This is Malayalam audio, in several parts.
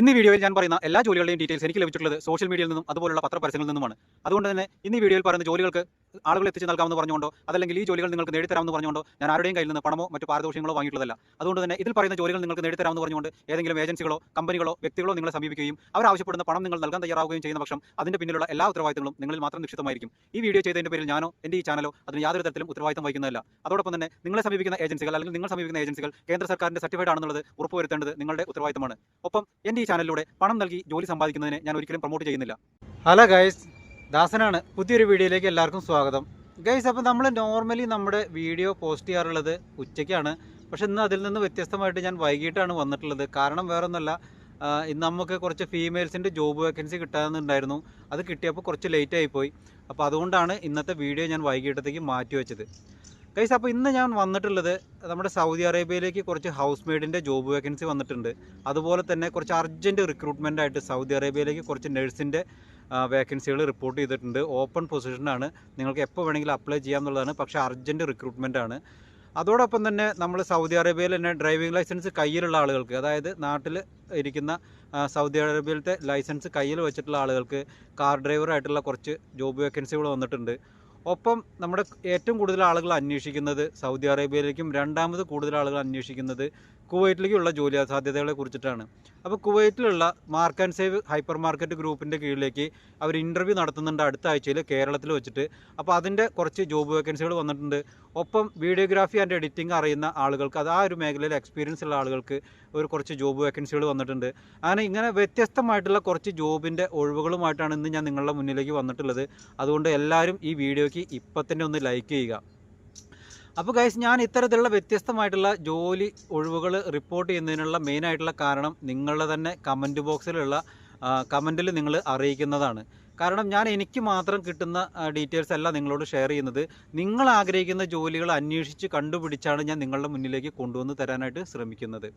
ഇന്ന് വീഡിയോയിൽ ഞാൻ പറയുന്ന എല്ലാ ജോലികളുടെയും ഡീറ്റെയിൽസ് എനിക്ക് ലഭിച്ചിട്ടുള്ളത് സോഷ്യൽ മീഡിയയിൽ നിന്നും അതുപോലുള്ള പത്രപരസ്യങ്ങളിൽ നിന്നുമാണ്. അതുകൊണ്ട് തന്നെ ഇന്ന് വീഡിയോയിൽ പറയുന്ന ജോലികൾക്ക് ആളുകൾ എത്തിച്ച് നൽകാമെന്ന് പറഞ്ഞുകൊണ്ടോ അതല്ലെങ്കിൽ ഈ ജോലികൾ നിങ്ങൾക്ക് നേടിത്തരാമെന്ന് പറഞ്ഞുകൊണ്ടോ ഞാൻ ആരുടെയും കയ്യിൽ നിന്ന് പണമോ മറ്റു പാരിതോഷികങ്ങളോ വാങ്ങിയിട്ടുള്ളതല്ല. അതുകൊണ്ട് തന്നെ ഇതിൽ പറയുന്ന ജോലികൾ നിങ്ങൾക്ക് നേടിത്തരാമെന്ന് പറഞ്ഞുകൊണ്ട് ഏതെങ്കിലും ഏജൻസികളോ കമ്പനികളോ വ്യക്തികളോ നിങ്ങളെ സമീപിക്കുകയും അവർ ആവശ്യപ്പെടുന്ന പണം നിങ്ങൾ നൽകാൻ തയ്യാറാവുകയും ചെയ്യുന്ന പക്ഷം അതിന്റെ പിന്നിലുള്ള എല്ലാ ഉത്തരവാദിത്തങ്ങളും നിങ്ങളിൽ മാത്രം നിക്ഷിപ്തമായിരിക്കും. ഈ വീഡിയോ ചെയ്തതിന്റെ പേരിൽ ഞാനോ എന്റെ ഈ ചാനലോ അതിന് യാതൊരു തരത്തിലും ഉത്തരവാദിത്തം വഹിക്കുന്നതല്ല. അതോടൊപ്പം തന്നെ നിങ്ങളെ സമീപിക്കുന്ന ഏജൻസികൾ അല്ലെങ്കിൽ നിങ്ങൾ സമീപിക്കുന്ന ഏജൻസികൾ കേന്ദ്ര സർക്കാരിന്റെ സർട്ടിഫൈഡ് ആണെന്നുള്ളത് ഉറപ്പുവരുത്തേണ്ടത് നിങ്ങളുടെ ഉത്തരവാദിത്തമാണ്. ഒപ്പം എന്റെ ഈ ചാനലിലൂടെ പണം നൽകി ജോലി സമ്പാദിക്കുന്നതിനെ ഞാൻ ഒരിക്കലും പ്രൊമോട്ട് ചെയ്യുന്നില്ല. ഹലോ ഗൈസ് ദാസനാണ്. പുതിയൊരു വീഡിയോയിലേക്ക് എല്ലാവർക്കും സ്വാഗതം. ഗൈസ് അപ്പോൾ നമ്മൾ നോർമലി നമ്മുടെ വീഡിയോ പോസ്റ്റ് ചെയ്യാറുള്ളത് ഉച്ചയ്ക്കാണ്. പക്ഷെ ഇന്ന് അതിൽ നിന്ന് വ്യത്യസ്തമായിട്ട് ഞാൻ വൈകിട്ടാണ് വന്നിട്ടുള്ളത്. കാരണം വേറൊന്നുമല്ല ഇന്ന് നമുക്ക് കുറച്ച് ഫീമെയിൽസിന്റെ ജോബ് വേക്കൻസി കിട്ടാമെന്നുണ്ടായിരുന്നു അത് കിട്ടിയപ്പോൾ കുറച്ച് ലേറ്റ് ആയിപ്പോയി അപ്പോൾ അതുകൊണ്ടാണ് ഇന്നത്തെ വീഡിയോ ഞാൻ വൈകിട്ടത്തേക്ക് മാറ്റി വെച്ചത്. ഗൈസ് അപ്പോൾ ഇന്ന് ഞാൻ വന്നിട്ടുള്ളത് നമ്മുടെ സൗദി അറേബ്യയിലേക്ക് കുറച്ച് ഹൗസ് മെയ്ഡിന്റെ ജോബ് വേക്കൻസി വന്നിട്ടുണ്ട്. അതുപോലെ തന്നെ കുറച്ച് അർജന്റ് റിക്രൂട്ട്മെന്റ് ആയിട്ട് സൗദി അറേബ്യയിലേക്ക് കുറച്ച് നഴ്സിന്റെ വേക്കൻസികൾ റിപ്പോർട്ട് ചെയ്തിട്ടുണ്ട്. ഓപ്പൺ പൊസിഷനാണ് നിങ്ങൾക്ക് എപ്പോൾ വേണമെങ്കിലും അപ്ലൈ ചെയ്യാം എന്നുള്ളതാണ് പക്ഷേ അർജന്റ് റിക്രൂട്ട്മെന്റ് ആണ്. അതോടൊപ്പം തന്നെ നമ്മൾ സൗദി അറേബ്യയിൽ തന്നെ ഡ്രൈവിംഗ് ലൈസൻസ് കയ്യിലുള്ള ആളുകൾക്ക് അതായത് നാട്ടിൽ ഇരിക്കുന്ന സൗദി അറേബ്യയിലത്തെ ലൈസൻസ് കയ്യിൽ വെച്ചിട്ടുള്ള ആളുകൾക്ക് കാർ ഡ്രൈവറായിട്ടുള്ള കുറച്ച് ജോബ് വേക്കൻസികൾ വന്നിട്ടുണ്ട്. ഒപ്പം നമ്മുടെ ഏറ്റവും കൂടുതൽ ആളുകൾ അന്വേഷിക്കുന്നത് സൗദി അറേബ്യയിലേക്കും രണ്ടാമത് കൂടുതൽ ആളുകൾ അന്വേഷിക്കുന്നത് കുവൈറ്റിലേക്കുള്ള ജോലി സാധ്യതകളെ കുറിച്ചിട്ടാണ്. അപ്പോൾ കുവൈറ്റിലുള്ള Mark and Save hypermarket ഗ്രൂപ്പിന്റെ കീഴിലേക്ക് അവർ ഇന്റർവ്യൂ നടത്തുന്നുണ്ട് അടുത്ത ആഴ്ചയിൽ കേരളത്തിൽ വെച്ചിട്ട്. അപ്പോൾ അതിന്റെ കുറച്ച് ജോബ് വേക്കൻസികൾ വന്നിട്ടുണ്ട്. ഒപ്പം വീഡിയോഗ്രാഫി ആൻഡ് എഡിറ്റിംഗ് അറിയുന്ന ആളുകൾക്ക് അത് ആ ഒരു മേഖലയിൽ എക്സ്പീരിയൻസ് ഉള്ള ആളുകൾക്ക് ഒരു കുറച്ച് ജോബ് വേക്കൻസികൾ വന്നിട്ടുണ്ട്. അങ്ങനെ ഇങ്ങനെ വ്യത്യസ്തമായിട്ടുള്ള കുറച്ച് ജോബിന്റെ ഒഴിവുകളുമായിട്ടാണ് ഇന്ന് ഞാൻ നിങ്ങളുടെ മുന്നിലേക്ക് വന്നിട്ടുള്ളത്. അതുകൊണ്ട് എല്ലാവരും ഈ വീഡിയോയ്ക്ക് ഇപ്പം തന്നെ ഒന്ന് ലൈക്ക് ചെയ്യുക. അപ്പോൾ ഗൈസ് ഞാൻ ഇത്തരത്തിലുള്ള വ്യത്യസ്തമായിട്ടുള്ള ജോലി ഒഴിവുകൾ റിപ്പോർട്ട് ചെയ്യുന്നതിനുള്ള മെയിൻ ആയിട്ടുള്ള കാരണം നിങ്ങളുടെ തന്നെ കമന്റ് ബോക്സിലുള്ള കമന്റിൽ നിങ്ങൾ അറിയിക്കുന്നതാണ്. കാരണം ഞാൻ എനിക്ക് മാത്രം കിട്ടുന്ന ഡീറ്റെയിൽസ് അല്ല നിങ്ങളോട് ഷെയർ ചെയ്യുന്നത്. നിങ്ങൾ ആഗ്രഹിക്കുന്ന ജോലികൾ അന്വേഷിച്ച് കണ്ടുപിടിച്ചാണ് ഞാൻ നിങ്ങളുടെ മുന്നിലേക്ക് കൊണ്ടുവന്ന് തരാനായിട്ട് ശ്രമിക്കുന്നത്.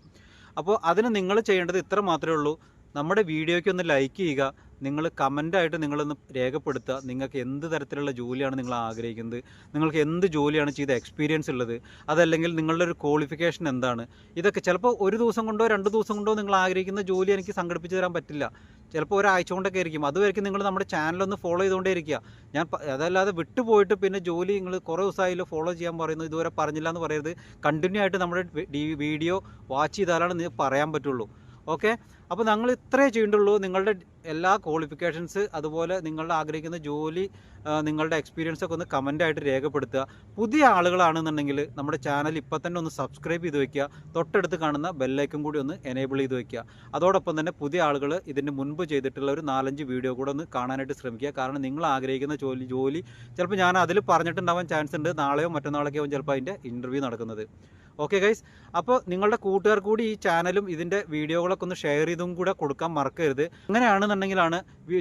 അപ്പോൾ അതിന് നിങ്ങൾ ചെയ്യേണ്ടത് ഇത്ര മാത്രമേ ഉള്ളൂ. നമ്മുടെ വീഡിയോയ്ക്ക് ഒന്ന് ലൈക്ക് ചെയ്യുക. നിങ്ങൾ കമന്റായിട്ട് നിങ്ങളൊന്ന് രേഖപ്പെടുത്തുക. നിങ്ങൾക്ക് എന്ത് തരത്തിലുള്ള ജോലിയാണ് നിങ്ങൾ ആഗ്രഹിക്കുന്നത്? നിങ്ങൾക്ക് എന്ത് ജോലിയാണ് ചെയ്ത എക്സ്പീരിയൻസ് ഉള്ളത്? അതല്ലെങ്കിൽ നിങ്ങളുടെ ഒരു ക്വാളിഫിക്കേഷൻ എന്താണ്? ഇതൊക്കെ ചിലപ്പോൾ ഒരു ദിവസം കൊണ്ടോ രണ്ട് ദിവസം കൊണ്ടോ നിങ്ങൾ ആഗ്രഹിക്കുന്ന ജോലി എനിക്ക് സംഘടിപ്പിച്ച് തരാൻ പറ്റില്ല. ചിലപ്പോൾ ഒരാഴ്ച കൊണ്ടൊക്കെ ആയിരിക്കും. അതുവരെയ്ക്കും നിങ്ങൾ നമ്മുടെ ചാനലൊന്ന് ഫോളോ ചെയ്തുകൊണ്ടേ ഇരിക്കുക. ഞാൻ അതല്ലാതെ വിട്ടുപോയിട്ട് പിന്നെ ജോലി നിങ്ങൾ കുറേ ദിവസമായാലും ഫോളോ ചെയ്യാൻ പറയുന്നു. ഇതുവരെ പറഞ്ഞില്ല എന്ന് പറയരുത്. കണ്ടിന്യൂ ആയിട്ട് നമ്മുടെ വീഡിയോ വാച്ച് ചെയ്താലാണ് പറയാൻ പറ്റുള്ളൂ. ഓക്കെ? അപ്പോൾ ഞങ്ങൾ ഇത്രേ ചെയ്യേണ്ടുള്ളൂ നിങ്ങളുടെ എല്ലാ ക്വാളിഫിക്കേഷൻസ് അതുപോലെ നിങ്ങൾ ആഗ്രഹിക്കുന്ന ജോലി നിങ്ങളുടെ എക്സ്പീരിയൻസ് ഒക്കെ ഒന്ന് കമന്റായിട്ട് രേഖപ്പെടുത്തുക. പുതിയ ആളുകളാണെന്നുണ്ടെങ്കിൽ നമ്മുടെ ചാനൽ ഇപ്പം തന്നെ ഒന്ന് സബ്സ്ക്രൈബ് ചെയ്ത് വയ്ക്കുക തൊട്ടടുത്ത് കാണുന്ന ബെല്ലൈക്കും കൂടി ഒന്ന് എനേബിൾ ചെയ്ത് വയ്ക്കുക അതോടൊപ്പം തന്നെ പുതിയ ആളുകൾ ഇതിന് മുൻപ് ചെയ്തിട്ടുള്ള ഒരു നാലഞ്ച് വീഡിയോ കൂടെ ഒന്ന് കാണാനായിട്ട് ശ്രമിക്കുക. കാരണം നിങ്ങൾ ആഗ്രഹിക്കുന്ന ജോലി ജോലി ചിലപ്പോൾ ഞാൻ അതിൽ പറഞ്ഞിട്ടുണ്ടാവാൻ ചാൻസ് ഉണ്ട്. നാളെയോ മറ്റന്നാളൊക്കെയാവും ചിലപ്പോൾ അതിന്റെ ഇന്റർവ്യൂ നടക്കുന്നത്. ഓക്കെ ഗൈസ് അപ്പോൾ നിങ്ങളുടെ കൂട്ടുകാർ കൂടി ഈ ചാനലും ഇതിന്റെ വീഡിയോകളൊക്കെ ഒന്ന് ഷെയർ ചെയ്തും കൂടെ കൊടുക്കാൻ മറക്കരുത്. അങ്ങനെയാണെന്നുണ്ടെങ്കിലാണ്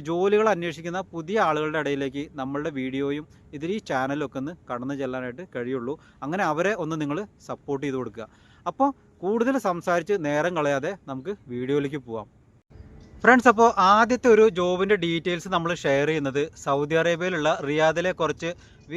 ജോലികൾ അന്വേഷിക്കുന്ന പുതിയ ആളുകളുടെ ഇടയിലേക്ക് നമ്മളുടെ വീഡിയോയും ഇതിൽ ഈ ഒക്കെ ഒന്ന് കടന്നു ചെല്ലാനായിട്ട് കഴിയുള്ളൂ. അങ്ങനെ അവരെ ഒന്ന് നിങ്ങൾ സപ്പോർട്ട് ചെയ്ത് കൊടുക്കുക. അപ്പോൾ കൂടുതൽ സംസാരിച്ച് നേരം കളയാതെ നമുക്ക് വീഡിയോയിലേക്ക് പോവാം. ഫ്രണ്ട്സ് അപ്പോൾ ആദ്യത്തെ ഒരു ജോബിന്റെ ഡീറ്റെയിൽസ് നമ്മൾ ഷെയർ ചെയ്യുന്നത് സൗദി അറേബ്യയിലുള്ള റിയാദിലെ കുറച്ച്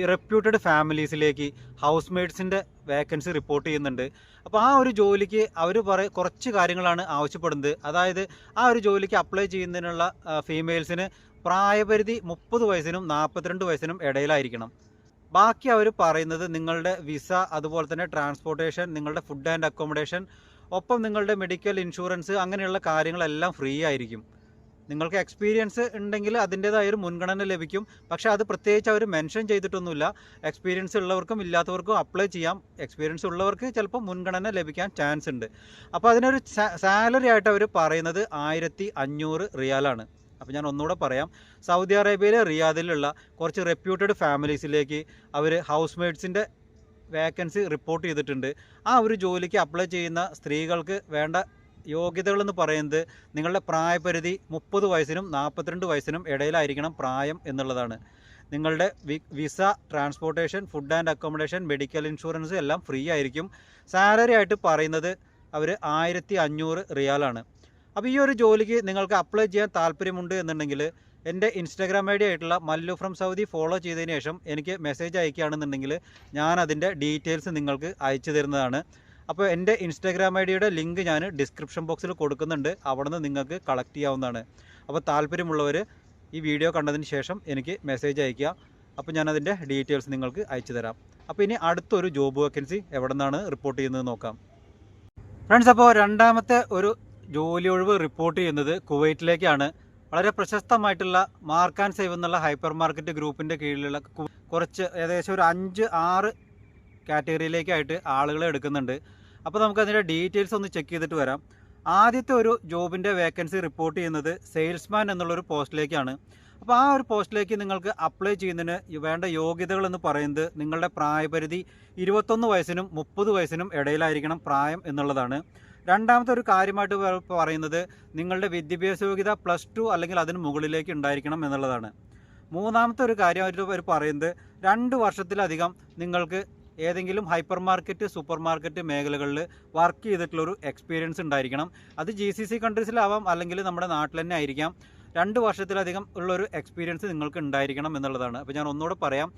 റെപ്യൂട്ടഡ് ഫാമിലീസിലേക്ക് ഹൗസ് മെയ്ഡ്സിന്റെ വേക്കൻസി റിപ്പോർട്ട് ചെയ്യുന്നുണ്ട്. അപ്പോൾ ആ ഒരു ജോലിക്ക് അവർ പറ കുറച്ച് കാര്യങ്ങളാണ് ആവശ്യപ്പെടുന്നത്. അതായത് ആ ഒരു ജോലിക്ക് അപ്ലൈ ചെയ്യുന്നതിനുള്ള ഫീമെയിൽസിന് പ്രായപരിധി മുപ്പത് വയസ്സിനും നാൽപ്പത്തിരണ്ട് വയസ്സിനും ഇടയിലായിരിക്കണം. ബാക്കി അവർ പറയുന്നത് നിങ്ങളുടെ വിസ അതുപോലെ തന്നെ ട്രാൻസ്പോർട്ടേഷൻ നിങ്ങളുടെ ഫുഡ് ആൻഡ് അക്കോമഡേഷൻ ഒപ്പം നിങ്ങളുടെ മെഡിക്കൽ ഇൻഷുറൻസ് അങ്ങനെയുള്ള കാര്യങ്ങളെല്ലാം ഫ്രീ ആയിരിക്കും. നിങ്ങൾക്ക് എക്സ്പീരിയൻസ് ഉണ്ടെങ്കിൽ അതിന്റേതായ ഒരു മുൻഗണന ലഭിക്കും. പക്ഷേ അത് പ്രത്യേകിച്ച് അവർ മെൻഷൻ ചെയ്തിട്ടൊന്നുമില്ല. എക്സ്പീരിയൻസ് ഉള്ളവർക്കും ഇല്ലാത്തവർക്കും അപ്ലൈ ചെയ്യാം. എക്സ്പീരിയൻസ് ഉള്ളവർക്ക് ചിലപ്പോൾ മുൻഗണന ലഭിക്കാൻ ചാൻസ് ഉണ്ട്. അപ്പോൾ അതിനൊരു സാലറി ആയിട്ട് അവർ പറയുന്നത് ആയിരത്തി അഞ്ഞൂറ് റിയാലാണ് അപ്പോൾ ഞാൻ ഒന്നുകൂടെ പറയാം. സൗദി അറേബ്യയിലെ റിയാദിലുള്ള കുറച്ച് റെപ്യൂട്ടഡ് ഫാമിലീസിലേക്ക് അവർ ഹൗസ് മെയ്ഡ്സിന്റെ വേക്കൻസി റിപ്പോർട്ട് ചെയ്തിട്ടുണ്ട്. ആ ഒരു ജോലിക്ക് അപ്ലൈ ചെയ്യുന്ന സ്ത്രീകൾക്ക് വേണ്ട യോഗ്യതകളെന്ന് പറയുന്നത് നിങ്ങളുടെ പ്രായപരിധി മുപ്പത് വയസ്സിനും നാൽപ്പത്തിരണ്ട് വയസ്സിനും ഇടയിലായിരിക്കണം പ്രായം എന്നുള്ളതാണ്. നിങ്ങളുടെ visa transportation food and accommodation medical insurance എല്ലാം ഫ്രീ ആയിരിക്കും. സാലറി ആയിട്ട് പറയുന്നത് അവർ ആയിരത്തി അഞ്ഞൂറ് റിയാലാണ്. അപ്പോൾ ഈ ഒരു ജോലിക്ക് നിങ്ങൾക്ക് അപ്ലൈ ചെയ്യാൻ താല്പര്യമുണ്ട് എന്നുണ്ടെങ്കിൽ എന്റെ ഇൻസ്റ്റാഗ്രാം ഐ ഡി ആയിട്ടുള്ള മല്ലു ഫ്രം സൗദി ഫോളോ ചെയ്തതിന് ശേഷം എനിക്ക് മെസ്സേജ് അയക്കുകയാണെന്നുണ്ടെങ്കിൽ ഞാൻ അതിന്റെ ഡീറ്റെയിൽസ് നിങ്ങൾക്ക് അയച്ചു തരുന്നതാണ്. അപ്പോൾ എന്റെ ഇൻസ്റ്റാഗ്രാം ഐ ഡിയുടെ ലിങ്ക് ഞാൻ ഡിസ്ക്രിപ്ഷൻ ബോക്സിൽ കൊടുക്കുന്നുണ്ട്. അവിടെ നിന്ന് നിങ്ങൾക്ക് കളക്ട് ചെയ്യാവുന്നതാണ്. അപ്പോൾ താല്പര്യമുള്ളവർ ഈ വീഡിയോ കണ്ടതിന് ശേഷം എനിക്ക് മെസ്സേജ് അയയ്ക്കുക. അപ്പോൾ ഞാനതിന്റെ ഡീറ്റെയിൽസ് നിങ്ങൾക്ക് അയച്ചു തരാം. അപ്പോൾ ഇനി അടുത്തൊരു ജോബ് വേക്കൻസി എവിടെ നിന്നാണ് റിപ്പോർട്ട് ചെയ്യുന്നത് നോക്കാം. ഫ്രണ്ട്സ് അപ്പോൾ രണ്ടാമത്തെ ഒരു ജോലി ഒഴിവ് റിപ്പോർട്ട് ചെയ്യുന്നത് കുവൈറ്റിലേക്കാണ്. വളരെ പ്രശസ്തമായിട്ടുള്ള മാർക്ക് ആൻഡ് സേവ് എന്നുള്ള ഹൈപ്പർ മാർക്കറ്റ് ഗ്രൂപ്പിന്റെ കീഴിലുള്ള കുറച്ച് ഏകദേശം ഒരു അഞ്ച് ആറ് കാറ്റഗറിയിലേക്കായിട്ട് ആളുകളെ എടുക്കുന്നുണ്ട്. അപ്പോൾ നമുക്ക് അതിന്റെ ഡീറ്റെയിൽസ് ഒന്ന് ചെക്ക് ചെയ്തിട്ട് വരാം. ആദ്യത്തെ ഒരു ജോബിന്റെ വേക്കൻസി റിപ്പോർട്ട് ചെയ്യുന്നത് സെയിൽസ്മാൻ എന്നുള്ളൊരു പോസ്റ്റിലേക്കാണ് അപ്പോൾ ആ ഒരു പോസ്റ്റിലേക്ക് നിങ്ങൾക്ക് അപ്ലൈ ചെയ്യുന്നതിന് വേണ്ട യോഗ്യതകൾ എന്ന് പറയുന്നത് നിങ്ങളുടെ പ്രായപരിധി ഇരുപത്തൊന്ന് വയസ്സിനും മുപ്പത് വയസ്സിനും ഇടയിലായിരിക്കണം പ്രായം എന്നുള്ളതാണ്. രണ്ടാമത്തെ ഒരു കാര്യമായിട്ട് പറയുന്നത് നിങ്ങളുടെ വിദ്യാഭ്യാസ യോഗ്യത പ്ലസ് ടു അല്ലെങ്കിൽ അതിന് മുകളിലേക്ക് ഉണ്ടായിരിക്കണം എന്നുള്ളതാണ്. മൂന്നാമത്തെ ഒരു കാര്യമായിട്ട് അവർ പറയുന്നത് രണ്ട് വർഷത്തിലധികം നിങ്ങൾക്ക് ഏതെങ്കിലും ഹൈപ്പർ മാർക്കറ്റ് സൂപ്പർ മാർക്കറ്റ് മേഖലകളിൽ വർക്ക് ചെയ്തിട്ടുള്ളൊരു എക്സ്പീരിയൻസ് ഉണ്ടായിരിക്കണം. അത് ജി സി സി കൺട്രീസിലാവാം അല്ലെങ്കിൽ നമ്മുടെ നാട്ടിൽ തന്നെ ആയിരിക്കാം. രണ്ട് വർഷത്തിലധികം ഉള്ളൊരു എക്സ്പീരിയൻസ് നിങ്ങൾക്ക് ഉണ്ടായിരിക്കണം എന്നുള്ളതാണ്. അപ്പോൾ ഞാൻ ഒന്നുകൂടെ പറയാം.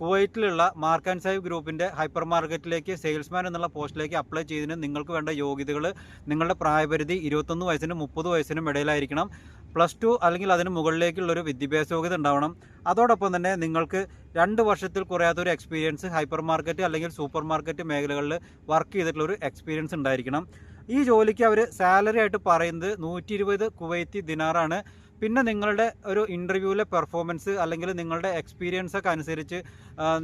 കുവൈറ്റിലുള്ള മാർക്ക് ആൻഡ് സേവ് ഗ്രൂപ്പിന്റെ ഹൈപ്പർ മാർക്കറ്റിലേക്ക് സെയിൽസ്മാൻ എന്നുള്ള പോസ്റ്റിലേക്ക് അപ്ലൈ ചെയ്തതിന് നിങ്ങൾക്ക് വേണ്ട യോഗ്യതകൾ നിങ്ങളുടെ പ്രായപരിധി ഇരുപത്തൊന്ന് വയസ്സിനും മുപ്പത് വയസ്സിനും ഇടയിലായിരിക്കണം. പ്ലസ് ടു അല്ലെങ്കിൽ അതിന് മുകളിലേക്കുള്ളൊരു വിദ്യാഭ്യാസ യോഗ്യത ഉണ്ടാവണം. അതോടൊപ്പം തന്നെ നിങ്ങൾക്ക് രണ്ട് വർഷത്തിൽ കുറയാത്തൊരു എക്സ്പീരിയൻസ് ഹൈപ്പർ മാർക്കറ്റ് അല്ലെങ്കിൽ സൂപ്പർ മാർക്കറ്റ് മേഖലകളിൽ വർക്ക് ചെയ്തിട്ടുള്ളൊരു എക്സ്പീരിയൻസ് ഉണ്ടായിരിക്കണം. ഈ ജോലിക്ക് അവർ സാലറി ആയിട്ട് പറയുന്നത് നൂറ്റി ഇരുപത് കുവൈത്തി ദിനാറാണ്. പിന്നെ നിങ്ങളുടെ ഒരു ഇന്റർവ്യൂവിലെ പെർഫോമൻസ് അല്ലെങ്കിൽ നിങ്ങളുടെ എക്സ്പീരിയൻസ് ഒക്കെ അനുസരിച്ച്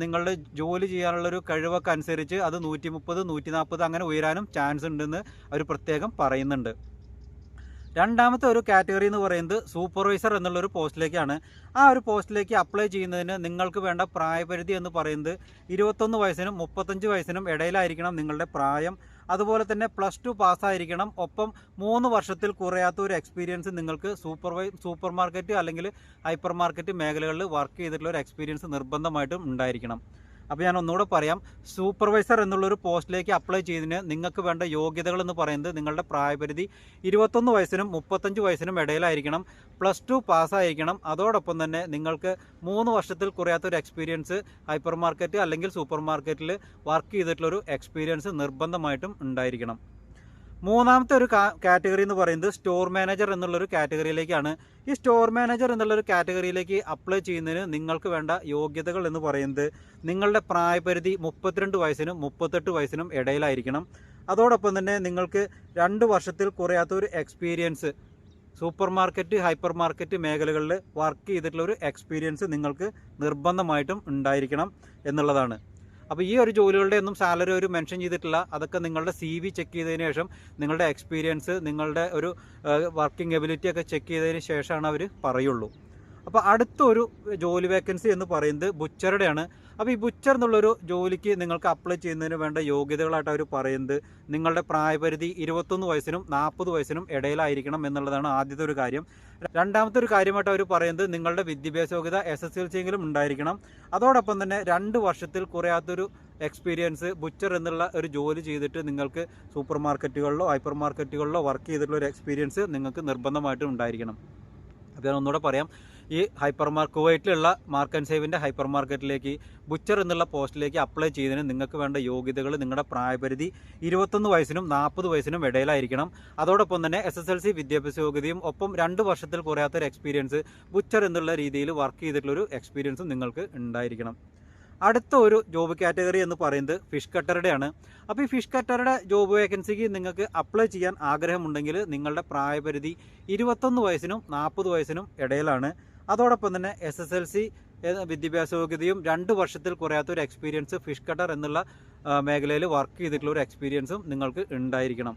നിങ്ങളുടെ ജോലി ചെയ്യാനുള്ളൊരു കഴിവൊക്കെ അനുസരിച്ച് അത് നൂറ്റി മുപ്പത് നൂറ്റി നാൽപ്പത് അങ്ങനെ ഉയരാനും ചാൻസ് ഉണ്ടെന്ന് അവർ പ്രത്യേകം പറയുന്നുണ്ട്. രണ്ടാമത്തെ ഒരു കാറ്റഗറി എന്ന് പറയുന്നത് സൂപ്പർവൈസർ എന്നുള്ളൊരു പോസ്റ്റിലേക്കാണ് ആ ഒരു പോസ്റ്റിലേക്ക് അപ്ലൈ ചെയ്യുന്നതിന് നിങ്ങൾക്ക് വേണ്ട പ്രായപരിധി എന്ന് പറയുന്നത് ഇരുപത്തൊന്ന് വയസ്സിനും മുപ്പത്തഞ്ച് വയസ്സിനും ഇടയിലായിരിക്കണം നിങ്ങളുടെ പ്രായം. അതുപോലെ തന്നെ പ്ലസ് ടു പാസ്സായിരിക്കണം ഒപ്പം മൂന്ന് വർഷത്തിൽ കുറയാത്ത ഒരു എക്സ്പീരിയൻസ് നിങ്ങൾക്ക് സൂപ്പർവൈ സൂപ്പർ മാർക്കറ്റ് അല്ലെങ്കിൽ ഹൈപ്പർ മാർക്കറ്റ് മേഖലകളിൽ വർക്ക് ചെയ്തിട്ടുള്ള ഒരു എക്സ്പീരിയൻസ് നിർബന്ധമായിട്ടും ഉണ്ടായിരിക്കണം. അപ്പോൾ ഞാൻ ഒന്നുകൂടെ പറയാം. സൂപ്പർവൈസർ എന്നുള്ളൊരു പോസ്റ്റിലേക്ക് അപ്ലൈ ചെയ്തതിന് നിങ്ങൾക്ക് വേണ്ട യോഗ്യതകൾ എന്ന് പറയുന്നത് നിങ്ങളുടെ പ്രായപരിധി ഇരുപത്തൊന്ന് വയസ്സിനും മുപ്പത്തഞ്ച് വയസ്സിനും ഇടയിലായിരിക്കണം. പ്ലസ് ടു പാസ്സായിരിക്കണം അതോടൊപ്പം തന്നെ നിങ്ങൾക്ക് മൂന്ന് വർഷത്തിൽ കുറയാത്തൊരു എക്സ്പീരിയൻസ് ഹൈപ്പർ മാർക്കറ്റ് അല്ലെങ്കിൽ സൂപ്പർ മാർക്കറ്റിൽ വർക്ക് ചെയ്തിട്ടുള്ളൊരു എക്സ്പീരിയൻസ് നിർബന്ധമായിട്ടും ഉണ്ടായിരിക്കണം. മൂന്നാമത്തെ ഒരു കാറ്റഗറി എന്ന് പറയുന്നത് സ്റ്റോർ മാനേജർ എന്നുള്ളൊരു കാറ്റഗറിയിലേക്കാണ് ഈ സ്റ്റോർ മാനേജർ എന്നുള്ളൊരു കാറ്റഗറിയിലേക്ക് അപ്ലൈ ചെയ്യുന്നതിന് നിങ്ങൾക്ക് വേണ്ട യോഗ്യതകൾ എന്ന് പറയുന്നത് നിങ്ങളുടെ പ്രായപരിധി മുപ്പത്തിരണ്ട് വയസ്സിനും മുപ്പത്തെട്ട് വയസ്സിനും ഇടയിലായിരിക്കണം. അതോടൊപ്പം തന്നെ നിങ്ങൾക്ക് രണ്ട് വർഷത്തിൽ കുറയാത്ത ഒരു experience supermarket hypermarket മേഖലകളിൽ വർക്ക് ചെയ്തിട്ടുള്ള ഒരു എക്സ്പീരിയൻസ് നിങ്ങൾക്ക് നിർബന്ധമായിട്ടും ഉണ്ടായിരിക്കണം എന്നുള്ളതാണ്. അപ്പോൾ ഈ ഒരു ജോലികളുടെ ഒന്നും സാലറി ഒരു മെൻഷൻ ചെയ്തിട്ടില്ല. അതൊക്കെ നിങ്ങളുടെ സി വി ചെക്ക് ചെയ്തതിന് ശേഷം നിങ്ങളുടെ എക്സ്പീരിയൻസ് നിങ്ങളുടെ ഒരു വർക്കിംഗ് എബിലിറ്റി ഒക്കെ ചെക്ക് ചെയ്തതിന് ശേഷമാണ് അവർ പറയുള്ളൂ. അപ്പോൾ അടുത്തൊരു ജോലി വേക്കൻസി എന്ന് പറയുന്നത് ബുച്ചറുടെയാണ് അപ്പോൾ ഈ ബുച്ചർ എന്നുള്ളൊരു ജോലിക്ക് നിങ്ങൾക്ക് അപ്ലൈ ചെയ്യുന്നതിന് വേണ്ട യോഗ്യതകളായിട്ട് അവർ പറയുന്നത് നിങ്ങളുടെ പ്രായപരിധി ഇരുപത്തൊന്ന് വയസ്സിനും നാൽപ്പത് വയസ്സിനും ഇടയിലായിരിക്കണം എന്നുള്ളതാണ് ആദ്യത്തെ ഒരു കാര്യം. രണ്ടാമത്തെ ഒരു കാര്യമായിട്ട് അവർ പറയുന്നത് നിങ്ങളുടെ വിദ്യാഭ്യാസ യോഗ്യത എസ് എസ് ഉണ്ടായിരിക്കണം. അതോടൊപ്പം തന്നെ രണ്ട് വർഷത്തിൽ കുറയാത്തൊരു എക്സ്പീരിയൻസ് ബുച്ചർ എന്നുള്ള ഒരു ജോലി ചെയ്തിട്ട് നിങ്ങൾക്ക് സൂപ്പർ മാർക്കറ്റുകളിലോ ഹൈപ്പർ മാർക്കറ്റുകളിലോ വർക്ക് ചെയ്തിട്ടുള്ള ഒരു എക്സ്പീരിയൻസ് നിങ്ങൾക്ക് നിർബന്ധമായിട്ടും ഉണ്ടായിരിക്കണം. അപ്പോൾ ഞാൻ ഒന്നുകൂടെ പറയാം. ഈ ഹൈപ്പർ മാർക്ക് കുവൈറ്റിലുള്ള മാർക്ക് ആൻഡ് സേവിന്റെ ഹൈപ്പർ മാർക്കറ്റിലേക്ക് ബുച്ചർ എന്നുള്ള പോസ്റ്റിലേക്ക് അപ്ലൈ ചെയ്തതിന് നിങ്ങൾക്ക് വേണ്ട യോഗ്യതകൾ നിങ്ങളുടെ പ്രായപരിധി ഇരുപത്തൊന്ന് വയസ്സിനും നാൽപ്പത് വയസ്സിനും ഇടയിലായിരിക്കണം. അതോടൊപ്പം തന്നെ എസ് എസ് എൽ സി വിദ്യാഭ്യാസ യോഗ്യതയും ഒപ്പം രണ്ട് വർഷത്തിൽ കുറയാത്തൊരു എക്സ്പീരിയൻസ് ബുച്ചർ എന്നുള്ള രീതിയിൽ വർക്ക് ചെയ്തിട്ടുള്ളൊരു എക്സ്പീരിയൻസും നിങ്ങൾക്ക് ഉണ്ടായിരിക്കണം. അടുത്ത ഒരു ജോബ് കാറ്റഗറി എന്ന് പറയുന്നത് ഫിഷ് കട്ടറുടെയാണ് അപ്പോൾ ഈ ഫിഷ് കട്ടറുടെ ജോബ് വേക്കൻസിക്ക് നിങ്ങൾക്ക് അപ്ലൈ ചെയ്യാൻ ആഗ്രഹമുണ്ടെങ്കിൽ നിങ്ങളുടെ പ്രായപരിധി ഇരുപത്തൊന്ന് വയസ്സിനും നാൽപ്പത് വയസ്സിനും ഇടയിലാണ്. അതോടൊപ്പം തന്നെ എസ് എസ് എൽ സി വിദ്യാഭ്യാസ യോഗ്യതയും രണ്ട് വർഷത്തിൽ കുറയാത്ത ഒരു എക്സ്പീരിയൻസ് ഫിഷ് കട്ടർ എന്നുള്ള മേഖലയിൽ വർക്ക് ചെയ്തിട്ടുള്ള ഒരു എക്സ്പീരിയൻസും നിങ്ങൾക്ക് ഉണ്ടായിരിക്കണം.